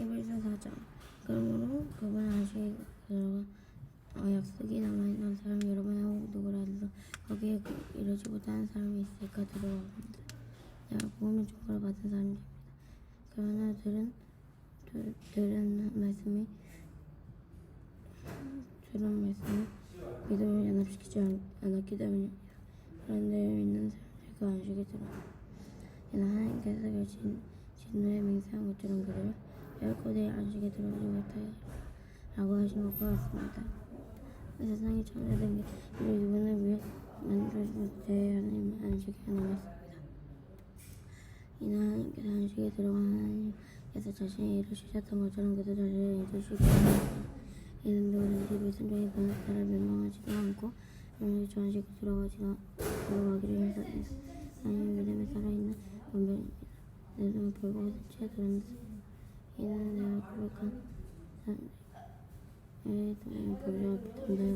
히브리서 4장 그러므로 그분 안식에 들어가 어, 약속이 남아있는 사람이 여러분하고 누구라도 거기에 그- 이르지 못하는 사람이 있으니까 들어갑니다. 내가 복음을 종으로 받은 사람입니다. 그러나 들은 들- 들은 말씀이 들은 말씀이 믿음을 연합시키지 않- 않았기 때문입니다. 그런데 믿는 사람들이 그 안식에 들어 이는 하나님께서 계신 진노에 맹세한 것처럼 그들을 내 안식에 들어오지 못하게 라고 하신 것과 같습니다. 세상이 창조된 게 이분을 위해 만들어진 제 하나님 안식이 아니었습니다. 이는 하나님께서 안식에 들어간 하나님께서 자신이 이루시셨던 것처럼 그도 자신을 이루시기 합니다. 이는 누구든지 불순종이 변따라 멸망하지도 않고 주 안식에 들어가지나 들어가기를 해서입니다. 하나님 믿음에 살아있는 원변입니다. 내 눈을 볼고 치에 들었습 니다. 이는 내가 고백